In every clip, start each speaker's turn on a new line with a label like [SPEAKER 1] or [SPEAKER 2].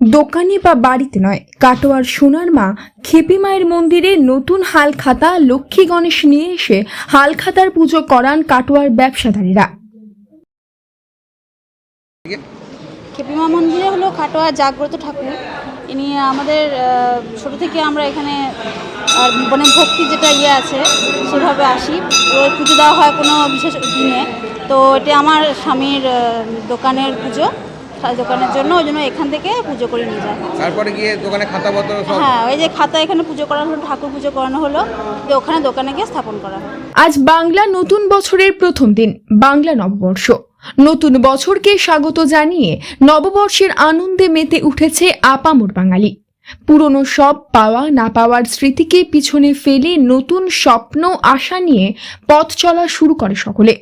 [SPEAKER 1] দোকানে বা বাড়িতে নয়। কাটোয়ার সোনার মা খেপি মায়ের মন্দিরে নতুন হালখাতা লক্ষ্মী গণেশ নিয়ে এসে হালখাতার পুজো করান কাটোয়ার ব্যবসাদারীরা।
[SPEAKER 2] খেপিমা মন্দিরে হলো খাটোয়া জাগ্রত ঠাকুর। ইনি আমাদের ছোট থেকে আমরা এখানে, আর মানে ভক্তি যেটা ইয়ে আছে, সেভাবে আসি। ওই পুজো দেওয়া হয় কোনো বিশেষ দিনে। তো এটা আমার স্বামীর দোকানের পুজো। দোকানের জন্য ওই জন্য এখান থেকে পুজো করে নিয়ে যায়।
[SPEAKER 3] তারপরে গিয়ে দোকানে খাতাপত্র সব?
[SPEAKER 2] হ্যাঁ ওই যে খাতা এখানে পুজো করানো হলো ঠাকুর পুজো করানো হলো তো ওখানে দোকানে গিয়ে স্থাপন করা। হয়
[SPEAKER 1] আজ বাংলা নতুন বছরের প্রথম দিন বাংলা নববর্ষ। নতুন বছরকে স্বাগত জানিয়ে নববর্ষের আনন্দে মেতে উঠেছে আপামর বাঙালি। পুরনো সব পাওয়া না পাওয়ার স্মৃতিকে পিছনে ফেলে নতুন স্বপ্ন আশা নিয়ে পথ চলা শুরু করে সকলে।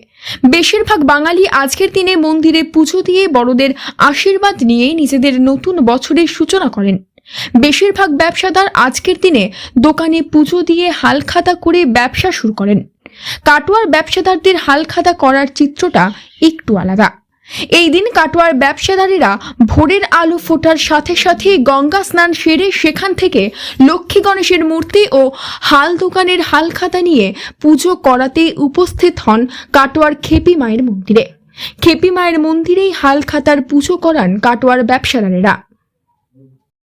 [SPEAKER 1] বেশিরভাগ বাঙালি আজকের দিনে মন্দিরে পুজো দিয়ে বড়দের আশীর্বাদ নিয়ে নিজেদের নতুন বছরের সূচনা করেন। বেশিরভাগ ব্যবসাদার আজকের দিনে দোকানে পুজো দিয়ে হালখাতা করে ব্যবসা শুরু করেন। কাটোয়ার ব্যবসাদারদের হালখাতা করার চিত্রটা একটু আলাদা। এই দিন কাটোয়ার ব্যবসাদারেরা ভোরের আলো ফোটার সাথে সাথে গঙ্গা স্নান সেরে সেখান থেকে লক্ষ্মী গণেশের মূর্তি ও হাল দোকানের হালখাতা নিয়ে পুজো করাতে উপস্থিত হন কাটোয়ার খেপি মায়ের মন্দিরে। খেপি মায়ের মন্দিরেই হালখাতার পুজো করান কাটোয়ার ব্যবসাদারেরা।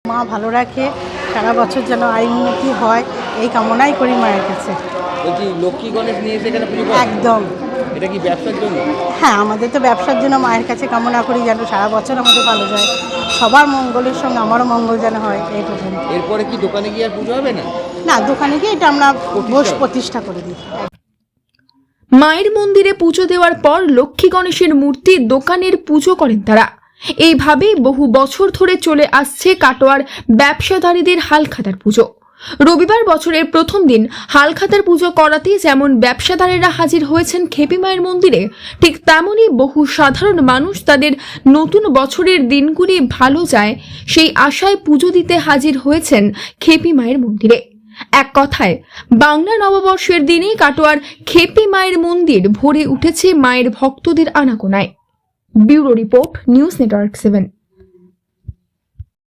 [SPEAKER 4] মা ভালো রাখে সারা বছর যেন আয় উন্নতি হয় এই কামনাই করি মায়ের কাছে।
[SPEAKER 3] বলছি লক্ষ্মী গণেশ নিয়ে এসে এখানে পুজো করেন?
[SPEAKER 4] একদম।
[SPEAKER 3] এটা কি ব্যবসার জন্য?
[SPEAKER 4] হ্যাঁ আমাদের তো ব্যবসার জন্য মায়ের কাছে কামনা করি যেন সারা বছর আমাদের ভালো যায়। সবার মঙ্গলের সঙ্গে আমারও মঙ্গল যেন হয় এইটুকু
[SPEAKER 3] এরপরে কি দোকানে গিয়ে আর পুজো হবে না?
[SPEAKER 4] না দোকানে গিয়ে এটা আমরা বোস প্রতিষ্ঠা করে দিই।
[SPEAKER 1] মায়ের মন্দিরে পুজো দেওয়ার পর লক্ষ্মী গণেশের মূর্তি দোকানের পুজো করেন তারা। এইভাবেই বহু বছর ধরে চলে আসছে কাটোয়ার ব্যবসাদারীদের হালখাতার পুজো। রবিবার বছরের প্রথম দিন হালখাতার পুজো করাতে যেমন ব্যবসাদারেরা হাজির হয়েছেন খেপি মায়ের মন্দিরে, ঠিক তেমনই বহু সাধারণ মানুষ তাদের নতুন বছরের দিনগুলি ভালো যায় সেই আশায় পুজো দিতে হাজির হয়েছেন খেপি মায়ের মন্দিরে। এক কথায়, বাংলা নববর্ষের দিনে কাটোয়ার খেপি মায়ের মন্দির ভরে উঠেছে মায়ের ভক্তদের আনাগোনায়। Bureau report, news network seven.